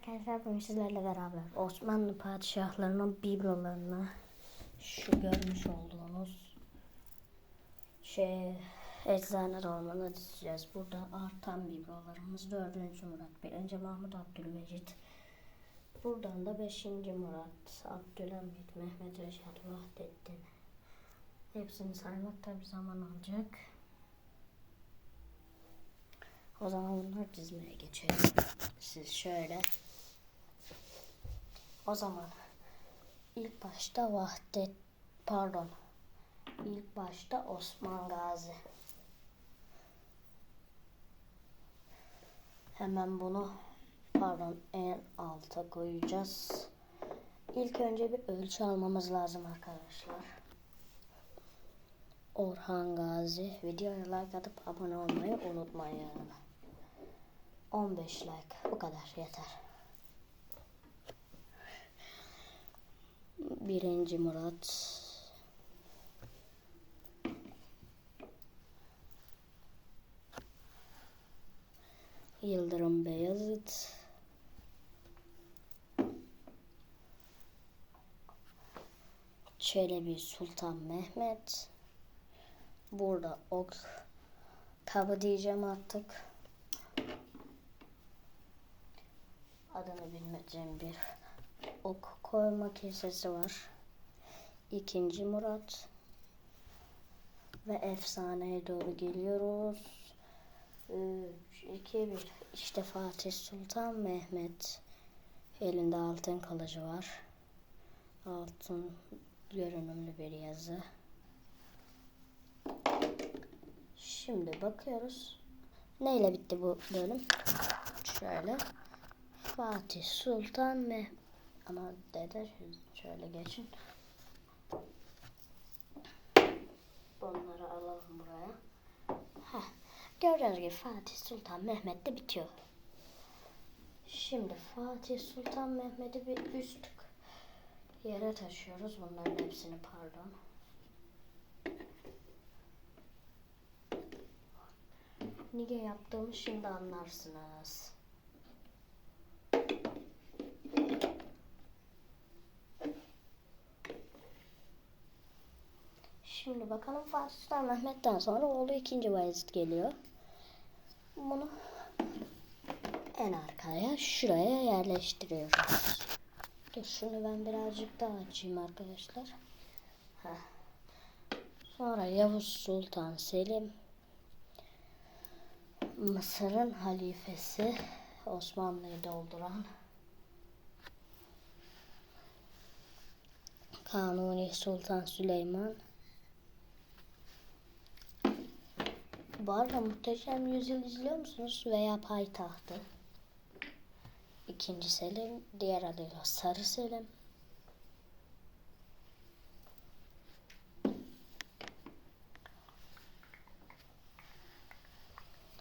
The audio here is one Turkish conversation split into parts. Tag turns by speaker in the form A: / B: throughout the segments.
A: arkadaşlar bugün sizlerle beraber Osmanlı padişahlarının biblolarını şu görmüş olduğunuz şey eczane dolmanı dizeceğiz. Burada artan biblolarımız 4. Murat, 1. Mahmut Abdülmecit. Buradan da 5. Murat, Abdülhamit, Mehmet Reşat, Vahdettin. Hepsini saymak tabi zaman alacak. O zaman bunları dizmeye geçelim. Siz şöyle. O zaman ilk başta Vahdet pardon. İlk başta Osman Gazi. Hemen bunu pardon en alta koyacağız. İlk önce bir ölçü almamız lazım arkadaşlar. Orhan Gazi. Videoya like atıp abone olmayı unutmayın. 15 like. Bu kadar yeter. Birinci Murat. Yıldırım Beyazıt. Çelebi Sultan Mehmet. Burada ok kabı diyeceğim artık. Adını bilmediğim bir ok koyma kesesi var. İkinci Murat. Ve efsaneye doğru geliyoruz. 3, 2, 1. İşte Fatih Sultan Mehmet. Elinde altın kılıcı var. Altın görünümlü bir yazı. Şimdi bakıyoruz. Neyle bitti bu bölüm? Şöyle. Fatih Sultan Mehmet. Ama dede şöyle geçin. Bunları alalım buraya. Heh. Gördüğünüz gibi Fatih Sultan Mehmet de bitiyor. Şimdi Fatih Sultan Mehmet'i bir üst yere taşıyoruz. Bunların hepsini pardon. Niye yaptığımı şimdi anlarsınız. Şimdi bakalım Fatih Sultan Mehmet'ten sonra oğlu 2. Bayezid geliyor. Bunu en arkaya şuraya yerleştiriyoruz. Dur şunu ben birazcık daha açayım arkadaşlar. Heh. Sonra Yavuz Sultan Selim Mısır'ın halifesi Osmanlı'yı dolduran Kanuni Sultan Süleyman Bu arada Muhteşem Yüzyıl izliyor musunuz? Veya Payitahtı. İkinci Selim, diğer adıyla Sarı Selim.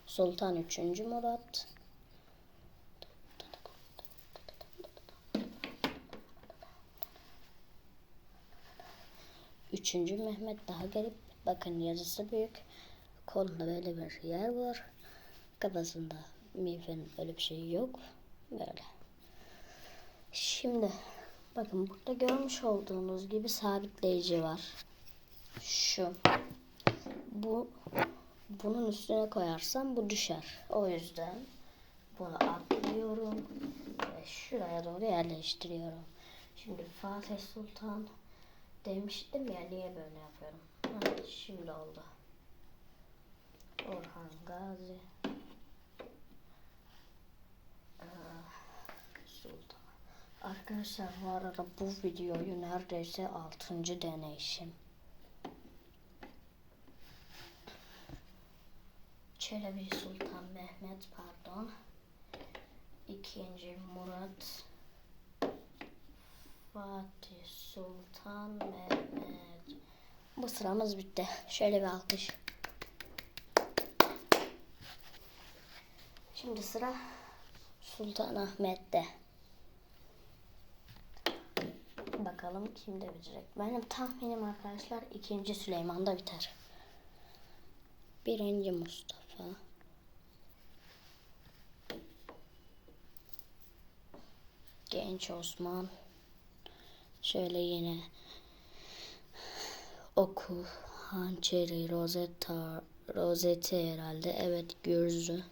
A: Sultan 3. Murat. Üçüncü Mehmet daha garip. Bakın yazısı büyük. Kolunda böyle bir yer var. Kafasında miğferin öyle bir şey yok. Böyle. Şimdi bakın burada görmüş olduğunuz gibi sabitleyici var. Şu. Bu bunun üstüne koyarsam bu düşer. O yüzden bunu atlıyorum ve şuraya doğru yerleştiriyorum. Şimdi Fatih Sultan demiştim ya niye böyle yapıyorum. Şimdi oldu. Orhan Gazi Sultan. Arkadaşlar bu arada bu videoyu neredeyse 6. deneyişim. Çelebi Sultan Mehmet pardon. İkinci Murat Fatih Sultan Mehmet. Bu sıramız bitti. Şöyle bir alkış. Şimdi sıra Sultan Ahmet'te. Bakalım kimde bitecek. Benim tahminim arkadaşlar ikinci Süleyman'da biter. Birinci Mustafa. Genç Osman. Şöyle yine oku hançeri rozeta rozeti herhalde evet gürzü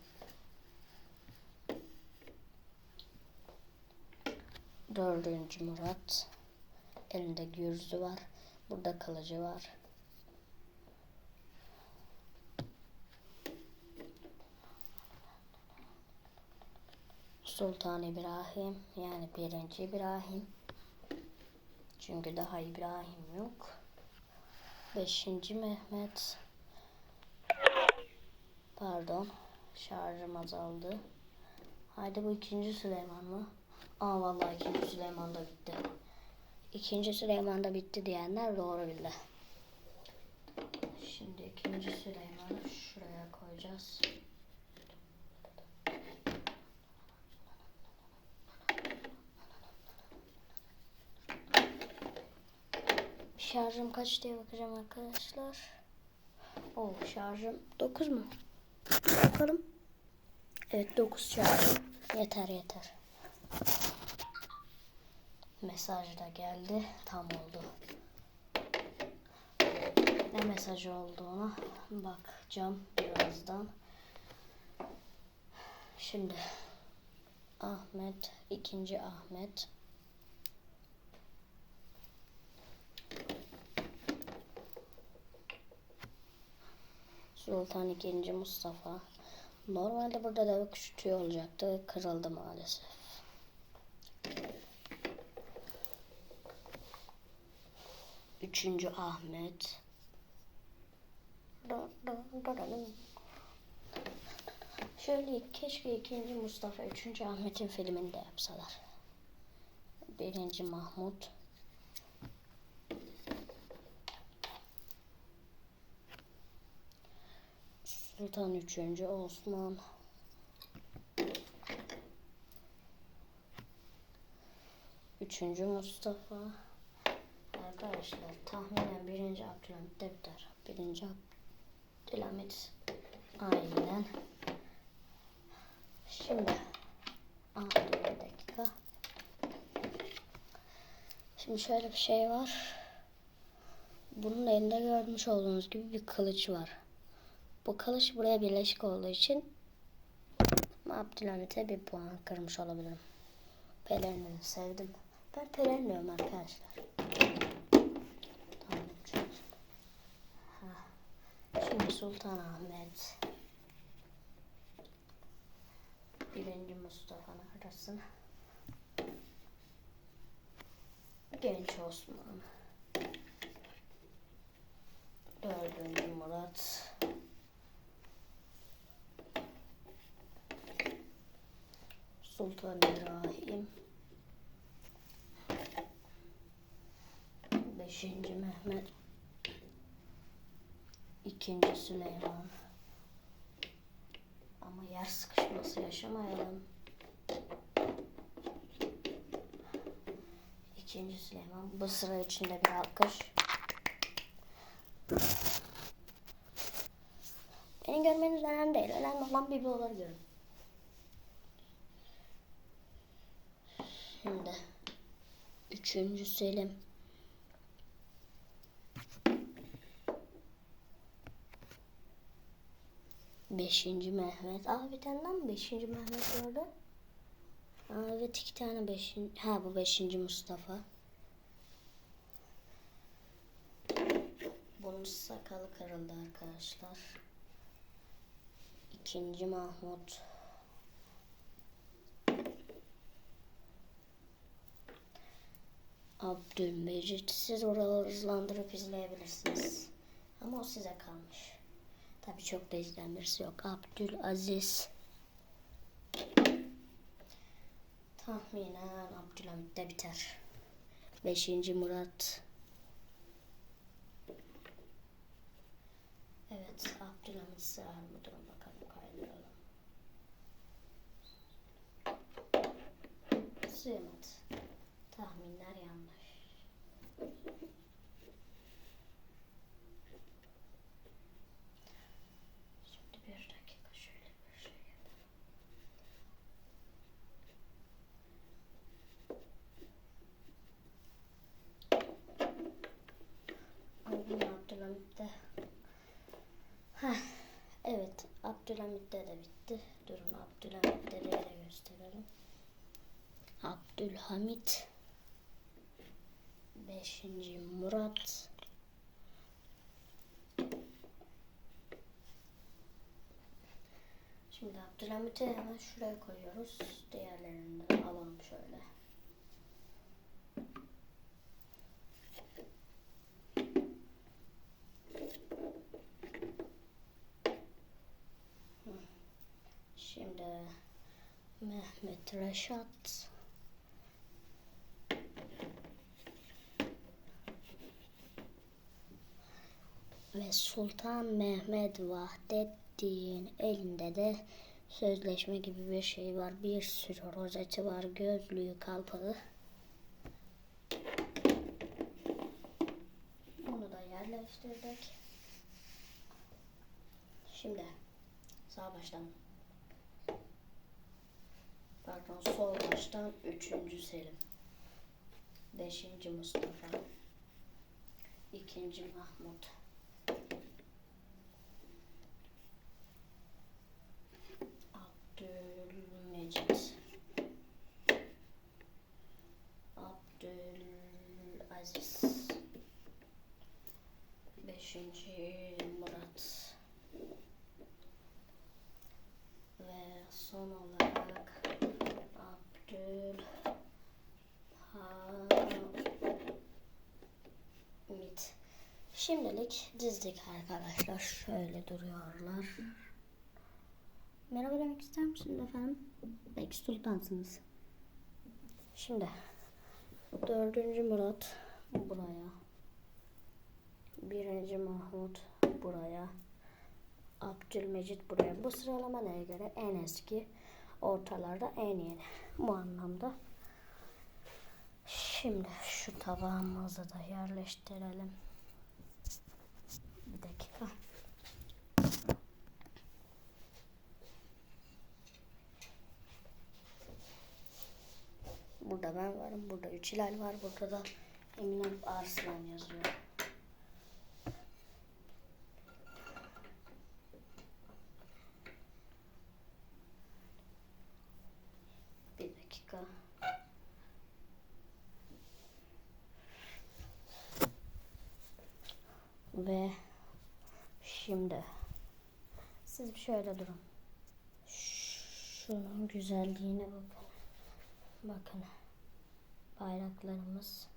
A: dördüncü Murat. Elinde gürzü var. Burada kılıcı var. Sultan İbrahim yani birinci İbrahim. Çünkü daha İbrahim yok. Beşinci Mehmet. Pardon şarjım azaldı. Haydi bu ikinci Süleyman mı? Aa vallahi ikinci Süleyman da bitti İkinci Süleyman da bitti diyenler doğru bildi Şimdi ikinci Süleyman'ı şuraya koyacağız Şarjım kaç diye bakacağım arkadaşlar. O şarjım 9 mu? Bakalım. Evet 9 şarjım. Yeter yeter. Mesaj da geldi. Tam oldu. Ne mesajı olduğuna bakacağım birazdan. Şimdi Ahmet, ikinci Ahmet. Sultan II. Mustafa. Normalde burada deve tüyü olacaktı. Kırıldı maalesef. Üçüncü Ahmet. Şöyle keşke ikinci Mustafa, üçüncü Ahmet'in filmini de yapsalar. Birinci Mahmut. Sultan 3. Osman Üçüncü Mustafa Arkadaşlar tahminen birinci Abdülhamit de biter. Birinci Abdülhamit Aynen Şimdi Aa, bir dakika Şimdi şöyle bir şey var Bunun elinde görmüş olduğunuz gibi bir kılıç var. Bu kılıç buraya birleşik olduğu için Abdülhamit'e bir puan kırmış olabilirim. Pelerin'i sevdim. Ben Pelerin'liyorum arkadaşlar. Sultan Ahmet. Birinci Mustafa'nın arasına. Genç Osman. Dördüncü Murat. Sultan İbrahim. Beşinci Mehmet. İkinci Süleyman. Ama yer sıkışması yaşamayalım. İkinci Süleyman. Bu sıra içinde bir alkış. Beni görmeniz önemli değil. Önemli olan biberoları görün. Şimdi üçüncü Selim. Beşinci Mehmet. Aa bir tane daha mı beşinci Mehmet vardı? Aa, evet iki tane beşinci. Ha bu beşinci Mustafa. Bunun sakalı kırıldı arkadaşlar. İkinci Mahmut. Abdülmecit. Siz oraları hızlandırıp izleyebilirsiniz. Ama o size kalmış. Tabi çok da izleyen birisi yok. Abdülaziz. Tahminen Abdülhamit'te biter. Beşinci Murat. Evet Abdülhamit sığar mı? Durun bakalım kaydıralım. Sığmadı. Abdülhamit'te de bitti. Durun Abdülhamit'te de gösterelim. Abdülhamit 5. Murat Şimdi Abdülhamit'i hemen şuraya koyuyoruz. Diğerlerini de alalım şöyle. Mehmet Reşat. Ve Sultan Mehmet Vahdettin elinde de sözleşme gibi bir şey var. Bir sürü rozeti var. Gözlüğü, kalpağı. Bunu da yerleştirdik. Şimdi sağ baştan pardon sol baştan üçüncü Selim. Beşinci Mustafa. ikinci Mahmut. Abdülmecit. Abdülaziz. Beşinci Murat. Ve son olarak Abdül Hamit. Şimdilik dizdik arkadaşlar. Şöyle duruyorlar. Merhaba demek ister misiniz efendim? Belki sultansınız. Şimdi dördüncü Murat buraya. Birinci Mahmut buraya. Abdülmecit buraya. Bu sıralama neye göre? En eski, ortalarda en yeni. Bu anlamda. Şimdi şu tabağımızı da yerleştirelim. Bir dakika. Burada ben varım. Burada üç hilal var. Burada da Eminem Arslan yazıyor. Bir dakika. Ve şimdi siz bir şöyle durun. Şunun güzelliğine bakın. Bakın. Bayraklarımız.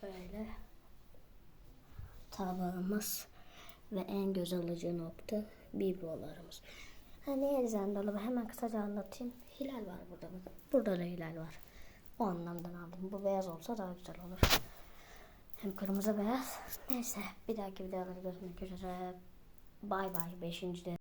A: Şöyle. Tabağımız. Ve en göz alıcı nokta biblolarımız. Ha, Elzen dolabı? Hemen kısaca anlatayım. Hilal var burada. Burada da hilal var. O anlamdan aldım. Bu beyaz olsa daha güzel olur. Hem kırmızı beyaz. Neyse bir dahaki videolarda görüşmek üzere. Bay bay. Beşinci de.